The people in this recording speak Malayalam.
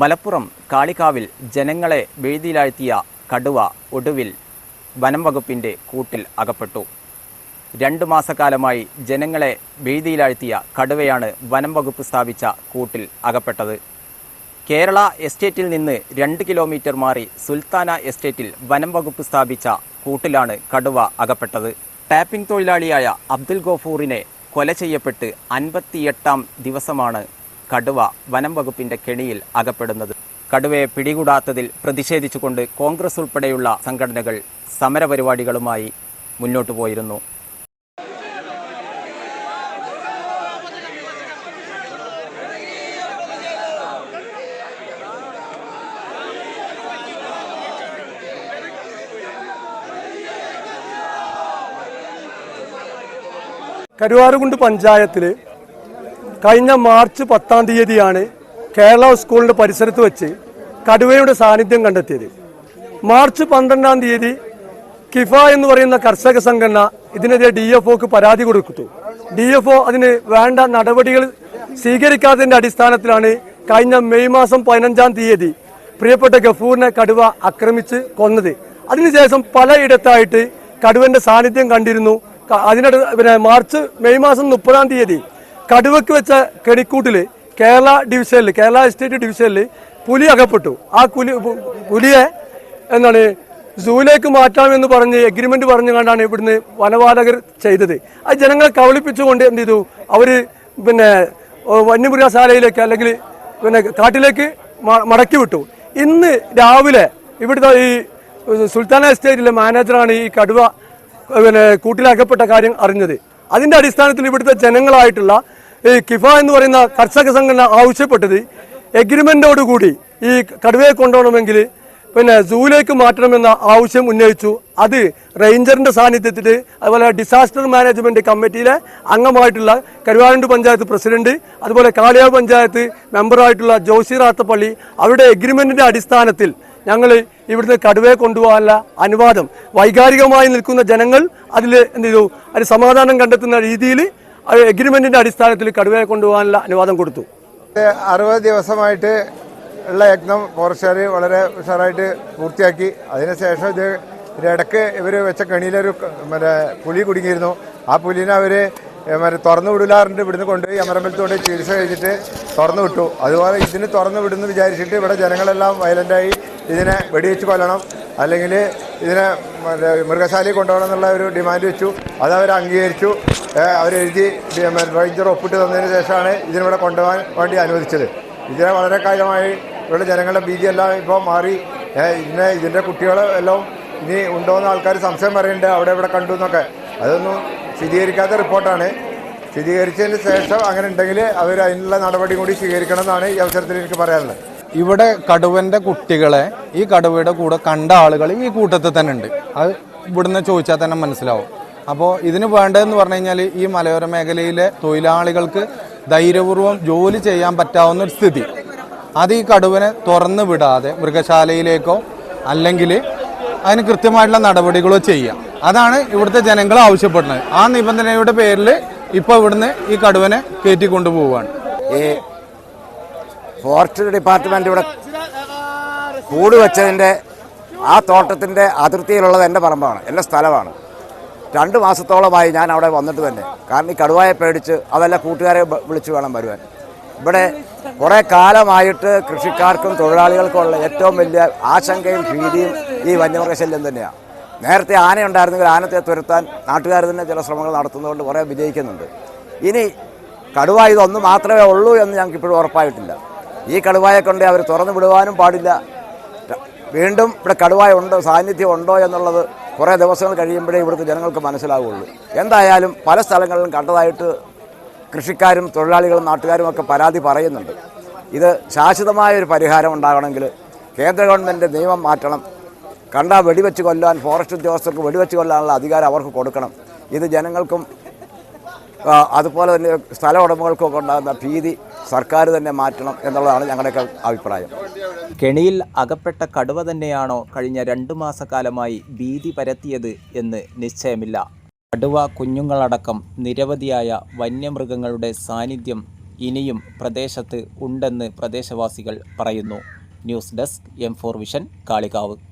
മലപ്പുറം കാളികാവിൽ ജനങ്ങളെ വെഴുതിയിലാഴ്ത്തിയ കടുവ ഒടുവിൽ വനം വകുപ്പിന്റെ കൂട്ടിൽ അകപ്പെട്ടു. രണ്ടു മാസക്കാലമായി ജനങ്ങളെ വെഴുതിയിലാഴ്ത്തിയ കടുവയാണ് വനം വകുപ്പ് സ്ഥാപിച്ച കൂട്ടിൽ അകപ്പെട്ടത്. കേരള എസ്റ്റേറ്റിൽ നിന്ന് രണ്ട് കിലോമീറ്റർ മാറി സുൽത്താന എസ്റ്റേറ്റിൽ വനം വകുപ്പ് സ്ഥാപിച്ച കൂട്ടിലാണ് കടുവ അകപ്പെട്ടത്. ടാപ്പിംഗ് തൊഴിലാളിയായ അബ്ദുൽ ഗോഫൂറിനെ കൊല ചെയ്യപ്പെട്ട് അൻപത്തിയെട്ടാം ദിവസമാണ് കടുവ വനം വകുപ്പിന്റെ കെണിയിൽ അകപ്പെടുന്നത്. കടുവയെ പിടികൂടാത്തതിൽ പ്രതിഷേധിച്ചുകൊണ്ട് കോൺഗ്രസ് ഉൾപ്പെടെയുള്ള സംഘടനകൾ സമരപരിപാടികളുമായി മുന്നോട്ടു പോയിരുന്നു. കരുവാറുകുണ്ട് പഞ്ചായത്തിൽ കഴിഞ്ഞ മാർച്ച് പത്താം തീയതിയാണ് കേരള സ്കൂളിന്റെ പരിസരത്ത് വെച്ച് കടുവയുടെ സാന്നിധ്യം കണ്ടെത്തിയത്. മാർച്ച് പന്ത്രണ്ടാം തീയതി കിഫ എന്ന് പറയുന്ന കർഷക സംഘടന ഇതിനെതിരെ ഡി എഫ് ഒക്ക് പരാതി കൊടുത്തു. ഡി എഫ് ഒ അതിന് വേണ്ട നടപടികൾ സ്വീകരിക്കാത്തതിന്റെ അടിസ്ഥാനത്തിലാണ് കഴിഞ്ഞ മെയ് മാസം പതിനഞ്ചാം തീയതി പ്രിയപ്പെട്ട ഗഫൂറിനെ കടുവ ആക്രമിച്ച് കൊന്നത്. അതിനുശേഷം പലയിടത്തായിട്ട് കടുവന്റെ സാന്നിധ്യം കണ്ടിരുന്നു. അതിനിടെ പിന്നെ മാർച്ച് മെയ് മാസം മുപ്പതാം തീയതി കടുവക്ക് വെച്ച കെടിക്കൂട്ടിൽ കേരള ഡിവിഷനിൽ കേരള എസ്റ്റേറ്റ് ഡിവിഷനിൽ പുലി അകപ്പെട്ടു. ആ കുലി പുലിയെ എന്താണ് സൂവിലേക്ക് മാറ്റാമെന്ന് പറഞ്ഞ് എഗ്രിമെന്റ് പറഞ്ഞു കണ്ടാണ് ഇവിടുന്ന് വനപാലകർ ചെയ്തത്. അത് ജനങ്ങളെ കവളിപ്പിച്ചുകൊണ്ട് എന്ത് ചെയ്തു? അവർ പിന്നെ വന്യമൃഗശാലയിലേക്ക് അല്ലെങ്കിൽ പിന്നെ കാട്ടിലേക്ക് മടക്കി വിട്ടു. ഇന്ന് രാവിലെ ഇവിടുത്തെ ഈ സുൽത്താന എസ്റ്റേറ്റിലെ മാനേജറാണ് ഈ കടുവ പിന്നെ കൂട്ടിലകപ്പെട്ട കാര്യം അറിഞ്ഞത്. അതിന്റെ അടിസ്ഥാനത്തിൽ ഇവിടുത്തെ ജനങ്ങളായിട്ടുള്ള ഈ കിഫ എന്ന് പറയുന്ന കർഷക സംഘടന ആവശ്യപ്പെട്ടത് എഗ്രിമെന്റോടുകൂടി ഈ കടുവയെ കൊണ്ടുപോകണമെങ്കിൽ പിന്നെ സൂലേക്ക് മാറ്റണമെന്ന ആവശ്യം ഉന്നയിച്ചു. അത് റേഞ്ചറിന്റെ സാന്നിധ്യത്തിൽ അതുപോലെ ഡിസാസ്റ്റർ മാനേജ്മെന്റ് കമ്മിറ്റിയിലെ അംഗമായിട്ടുള്ള കരുവാരണ്ട് പഞ്ചായത്ത് പ്രസിഡന്റ് അതുപോലെ കാളിയാവ് പഞ്ചായത്ത് മെമ്പറായിട്ടുള്ള ജോഷി റാത്തപ്പള്ളി അവരുടെ എഗ്രിമെന്റിന്റെ അടിസ്ഥാനത്തിൽ ഞങ്ങൾ ഇവിടുന്ന് കടുവയെ കൊണ്ടുപോകാനുള്ള അനുവാദം. വൈകാരികമായി നിൽക്കുന്ന ജനങ്ങൾ അതിൽ എന്ത് ചെയ്തു? അതിന് സമാധാനം കണ്ടെത്തുന്ന രീതിയിൽ എഗ്രിമെന്റിന്റെ അടിസ്ഥാനത്തിൽ കടുവയെ കൊണ്ടുപോകാനുള്ള അനുവാദം കൊടുത്തു. അറുപത് ദിവസമായിട്ട് ഉള്ള യജ്ഞം ഫോറസ്റ്റുകാർ വളരെ ഉഷാറായിട്ട് പൂർത്തിയാക്കി. അതിനുശേഷം ഇത് ഇടയ്ക്ക് ഇവർ വെച്ച കെണിയിലൊരു മറ്റേ പുലി കുടുങ്ങിയിരുന്നു. ആ പുലിനെ അവർ മറ്റേ തുറന്നു വിടില്ലാറുണ്ട് ഇവിടുന്ന് കൊണ്ടുപോയി അമരമ്പലത്ത് കൊണ്ട് ചികിത്സ കഴിഞ്ഞിട്ട് തുറന്നു വിട്ടു. അതുപോലെ ഇതിന് തുറന്നു വിടുന്നു വിചാരിച്ചിട്ട് ഇവിടെ ജനങ്ങളെല്ലാം വയലന്റായി ഇതിനെ വെടിവെച്ച് കൊല്ലണം. അല്ലെങ്കിൽ ഇതിനെ മൃഗശാലയിൽ കൊണ്ടുപോകണം എന്നുള്ള ഒരു ഡിമാൻഡ് വെച്ചു. അത് അവർ അംഗീകരിച്ചു. അവരെഴുതി റേഞ്ചർ ഒപ്പിട്ട് തന്നതിന് ശേഷമാണ് ഇതിനിവിടെ കൊണ്ടുപോകാൻ വേണ്ടി അനുവദിച്ചത്. ഇതിനെ വളരെ കാര്യമായി ഇവിടെ ജനങ്ങളുടെ ഭീതിയെല്ലാം ഇപ്പോൾ മാറി. ഇതിനെ ഇതിന്റെ കുട്ടികളെ എല്ലാം ഇനി ഉണ്ടോയെന്ന് ആൾക്കാർ സംശയം പറയുന്നുണ്ട്. അവിടെ ഇവിടെ കണ്ടു എന്നൊക്കെ. അതൊന്നും സ്ഥിരീകരിക്കാത്ത റിപ്പോർട്ടാണ്. സ്ഥിരീകരിച്ചതിന് ശേഷം അങ്ങനെ ഉണ്ടെങ്കിൽ അവർ അതിനുള്ള നടപടി കൂടി സ്വീകരിക്കണം എന്നാണ് ഈ അവസരത്തിൽ എനിക്ക് പറയാനുള്ളത്. ഇവിടെ കടുവന്റെ കുട്ടികളെ ഈ കടുവയുടെ കൂടെ കണ്ട ആളുകൾ ഈ കൂട്ടത്തിൽ തന്നെ ഉണ്ട്. അത് ഇവിടുന്ന് ചോദിച്ചാൽ തന്നെ മനസ്സിലാവും. അപ്പോൾ ഇതിന് വേണ്ടതെന്ന് പറഞ്ഞു കഴിഞ്ഞാൽ ഈ മലയോര മേഖലയിലെ തൊഴിലാളികൾക്ക് ധൈര്യപൂർവം ജോലി ചെയ്യാൻ പറ്റാവുന്ന ഒരു സ്ഥിതി. അത് ഈ കടുവനെ തുറന്നു വിടാതെ മൃഗശാലയിലേക്കോ അല്ലെങ്കിൽ അതിന് കൃത്യമായിട്ടുള്ള നടപടികളോ ചെയ്യാം. അതാണ് ഇവിടുത്തെ ജനങ്ങൾ ആവശ്യപ്പെടുന്നത്. ആ നിബന്ധനയുടെ പേരിൽ ഇപ്പോൾ ഇവിടുന്ന് ഈ കടുവനെ കയറ്റി കൊണ്ടുപോവുകയാണ് ഫോറസ്റ്റ് ഡിപ്പാർട്ട്മെന്റ് ഇവിടെ കൂട് വെച്ചതിന്റെ ആ തോട്ടത്തിന്റെ അതിർത്തിയിലുള്ളത് എന്റെ പറമ്പാണ് എന്റെ സ്ഥലമാണ്. രണ്ട് മാസത്തോളമായി ഞാൻ അവിടെ വന്നിട്ട് തന്നെ. കാരണം ഈ കടുവായെ പേടിച്ച് അതല്ല കൂട്ടുകാരെ വിളിച്ച് വേണം വരുവാൻ. ഇവിടെ കുറേ കാലമായിട്ട് കൃഷിക്കാർക്കും തൊഴിലാളികൾക്കും ഉള്ള ഏറ്റവും വലിയ ആശങ്കയും ഭീതിയും ഈ വന്യമൃഗശല്യം തന്നെയാണ് നേരത്തെ ആന ഉണ്ടായിരുന്നെങ്കിൽ ആനത്തെ തുരത്താൻ നാട്ടുകാർ തന്നെ ചില ശ്രമങ്ങൾ നടത്തുന്നതുകൊണ്ട് കുറേ വിജയിക്കുന്നുണ്ട്. ഇനി കടുവ ഇതൊന്ന് മാത്രമേ ഉള്ളൂ എന്ന് ഞങ്ങൾക്ക് ഇപ്പോഴും ഉറപ്പായിട്ടില്ല. ഈ കടുവായെ കൊണ്ട് അവർ തുറന്നു വിടുവാനും പാടില്ല. വീണ്ടും ഇവിടെ കടുവായ ഉണ്ടോ സാന്നിധ്യം ഉണ്ടോ എന്നുള്ളത് കുറേ ദിവസങ്ങൾ കഴിയുമ്പോഴേ ഇവിടുത്തെ ജനങ്ങൾക്ക് മനസ്സിലാവുള്ളൂ. എന്തായാലും പല സ്ഥലങ്ങളിലും കണ്ടതായിട്ട് കൃഷിക്കാരും തൊഴിലാളികളും നാട്ടുകാരും ഒക്കെ പരാതി പറയുന്നുണ്ട്. ഇത് ശാശ്വതമായ ഒരു പരിഹാരം ഉണ്ടാകണമെങ്കിൽ കേന്ദ്ര ഗവൺമെന്റ് നിയമം മാറ്റണം. കണ്ട വെടിവെച്ച് കൊല്ലാൻ ഫോറസ്റ്റ് ഉദ്യോഗസ്ഥർക്ക് വെടിവെച്ച് കൊല്ലാനുള്ള അധികാരം അവർക്ക് കൊടുക്കണം. ഇത് ജനങ്ങൾക്കും അതുപോലെ തന്നെ സ്ഥല ഉടമകൾക്കും ഒക്കെ ഉണ്ടാകുന്ന ഭീതി സർക്കാർ തന്നെ മാറ്റണം എന്നുള്ളതാണ് ഞങ്ങളുടെ അഭിപ്രായം. കെണിയിൽ അകപ്പെട്ട കടുവ തന്നെയാണോ കഴിഞ്ഞ രണ്ടു മാസക്കാലമായി ഭീതി പരത്തിയത് എന്ന് നിശ്ചയമില്ല. കടുവ കുഞ്ഞുങ്ങളടക്കം നിരവധിയായ വന്യമൃഗങ്ങളുടെ സാന്നിധ്യം ഇനിയും പ്രദേശത്ത് ഉണ്ടെന്ന് പ്രദേശവാസികൾ പറയുന്നു. News desk M four vision Kalikavu.